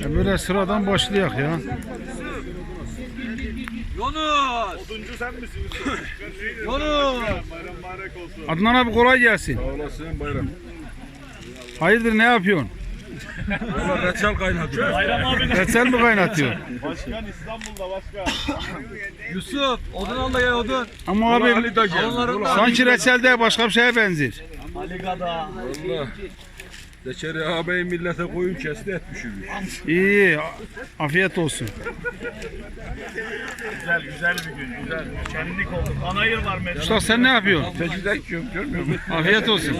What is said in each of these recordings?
Ya böyle sıradan başlayak ya. Yunus. Oduncu sen misin? Yunus. Bayram mübarek olsun. Adnan abi kolay gelsin. Sağ olasın bayram. Hayırdır ne yapıyorsun? Valla reçel kaynatıyor. Bayram abi. Reçel mi kaynatıyor? Başkan İstanbul'da başkan. Yusuf. Odun al da gel odun. Ama abi Ali de geldi. Onların da sanki reçel değil başka bir şeye benzer. Valla. Zekeri ağabey millete koyun kesti et pişirmiş. İyi. Afiyet olsun. Güzel güzel bir gün. Güzel. Şenlik olduk. Anayır var mesela. Usta sen ne yapıyorsun? Teçhizat yok görmüyor musun? Afiyet olsun.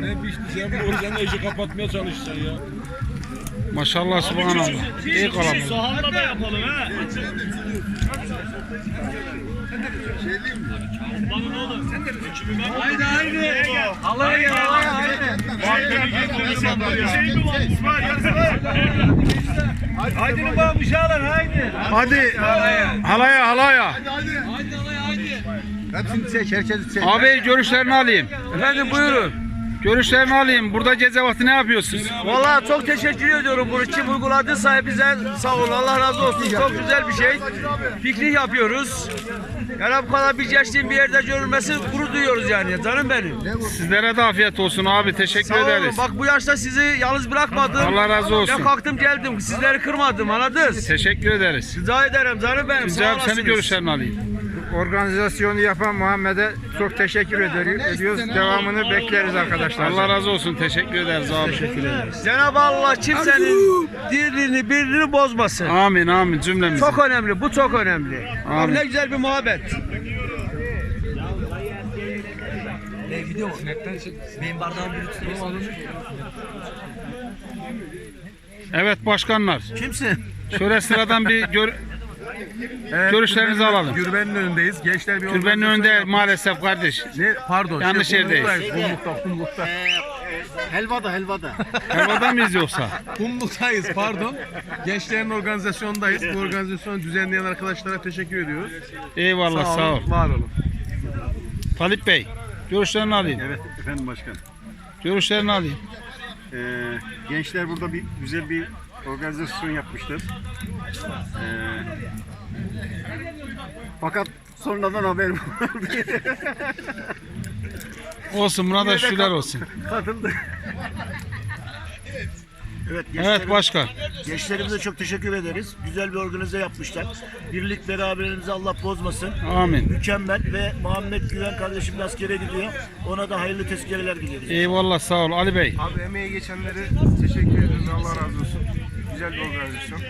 Ne pişti sen bu organı işi kapatmaya çalışsan ya. Maşallah subhanallah. İyi kalam. Soğanla da yapalım ha. Haydi haydi. Allah'a gel Allah'a haydi. Haydi baba uşağlar haydi. Hadi halaya halaya. Haydi Allah'a haydi. Hepsini çek, herkesi çek. Abi görüşlerini alayım. Efendim buyurun. Görüşlerini alayım. Burada vakti ne yapıyorsunuz? Vallahi çok teşekkür ediyorum bunu kim uyguladıysa hepinize sağ olun Allah razı olsun çok güzel bir şey. Piknik yapıyoruz. Yani bu kadar bir gençliğin bir yerde görülmesi gurur duyuyoruz yani canım benim. Sizlere de afiyet olsun abi. Teşekkür Sağ olun ederiz. bak bu yaşta sizi yalnız bırakmadım. Allah razı olsun. Ben kalktım geldim sizleri kırmadım anladınız? Teşekkür ederiz. Rica ederim canım benim sağ senin olasınız. görüşlerini alayım. Organizasyonu yapan Muhammed'e çok teşekkür eder- ediyoruz. Devamını bekleriz arkadaşlar. Allah razı olsun. Teşekkür ederiz abi. Cenab-ı Allah kimsenin dirliğini birliğini bozmasın. Amin amin cümlemiz. Çok önemli bu çok önemli. Abi Amin. ne güzel bir muhabbet. Evet başkanlar. Kimsin? Şöyle sıradan bir gör, görüşlerinizi alalım. Gürbel'in önündeyiz. Gençler bir Türbenin önünde maalesef kardeş. Ne? Pardon. Yanlış yerdeyiz. Kumlukta, kumlukta. Helvada helvada. Helvada mıyız yoksa? Kumluktayız pardon. Gençlerin organizasyonundayız. Bu organizasyonu düzenleyen arkadaşlara teşekkür ediyoruz. Eyvallah sağ ol. Var olun. Talip Bey görüşlerini alayım. Evet efendim başkan. Görüşlerini alayım. Ee, gençler burada bir güzel bir organizasyon yapmışlar. Ee, fakat sonradan haberim oldu. Olsun buna da şükürler olsun. Katıldı. Evet, Evet başkan. gençlerimize çok teşekkür ederiz. Güzel bir organize yapmışlar. Birlik beraberliğimizi Allah bozmasın. Amin. Mükemmel ve Muhammed Güven kardeşim de askere gidiyor. Ona da hayırlı tezkereler dileriz. Eyvallah sağ ol Ali Bey. Abi emeği geçenlere teşekkür ediyoruz. Allah razı olsun. Güzel bir organizasyon.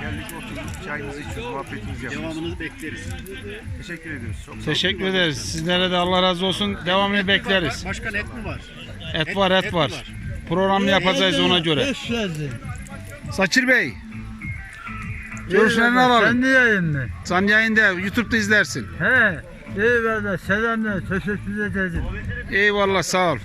Geldik oturduk, çayımızı içiyoruz, muhabbetimizi yapıyoruz. Devamını bekleriz. Teşekkür ediyoruz. Çok Teşekkür ederiz. Sizlere de Allah razı olsun. Devamını bekleriz. Başkan et mi var? Et var et var. Programını yapacağız ona göre. Saçır Bey. Görüşlerini alalım. Kendi yayınlı. Sen yayında YouTube'da izlersin. He. Eyvallah. Selamlar. Teşekkür ederim. Eyvallah sağ ol.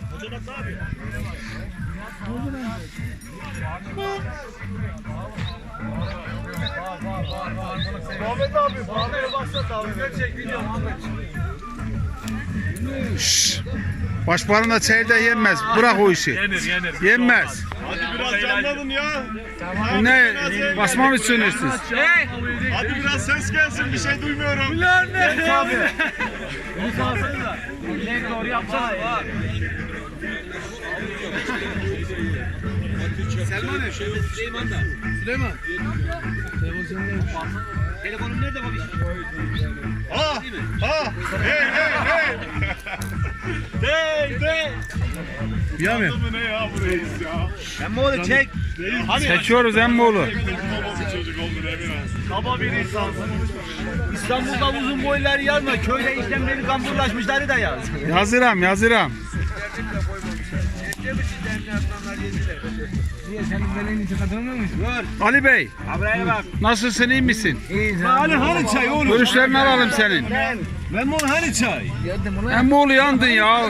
Muhammed abi. Muhammed'e baksana abi. Gerçek video Muhammed. Şşş. Başbakanın çayda yenmez. Bırak o işi. Yenir yenir. Yenmez. Hadi biraz canlanın ya. Ne basma mı istiyorsunuz? Hadi biraz ses gelsin. Bir şey duymuyorum. Ha! Ha! Hey hey hey! Hey hey! Ya mı? Ne ya bu reis ya? Onu çek. Çekiyoruz emmoğlu. Babası çocuk oldun Emin Kaba bir insansın. İstanbul'da uzun boyları yazma. Köyde işlemleri kamburlaşmışları da yaz. Yazıram yazıram. Ali Bey. Abraya bak. Nasılsın iyi misin? İyiyiz. Ali hani çay oğlum? Görüşlerini alalım senin. Ben. Ben hani bunu hani çay? Hem oğlu yandın ya.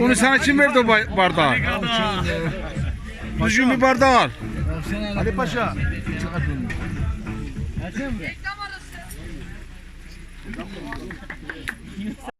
Onu sana kim verdi o bardağı? Düzgün bir bardağı al. Ali Paşa. Reklam arası.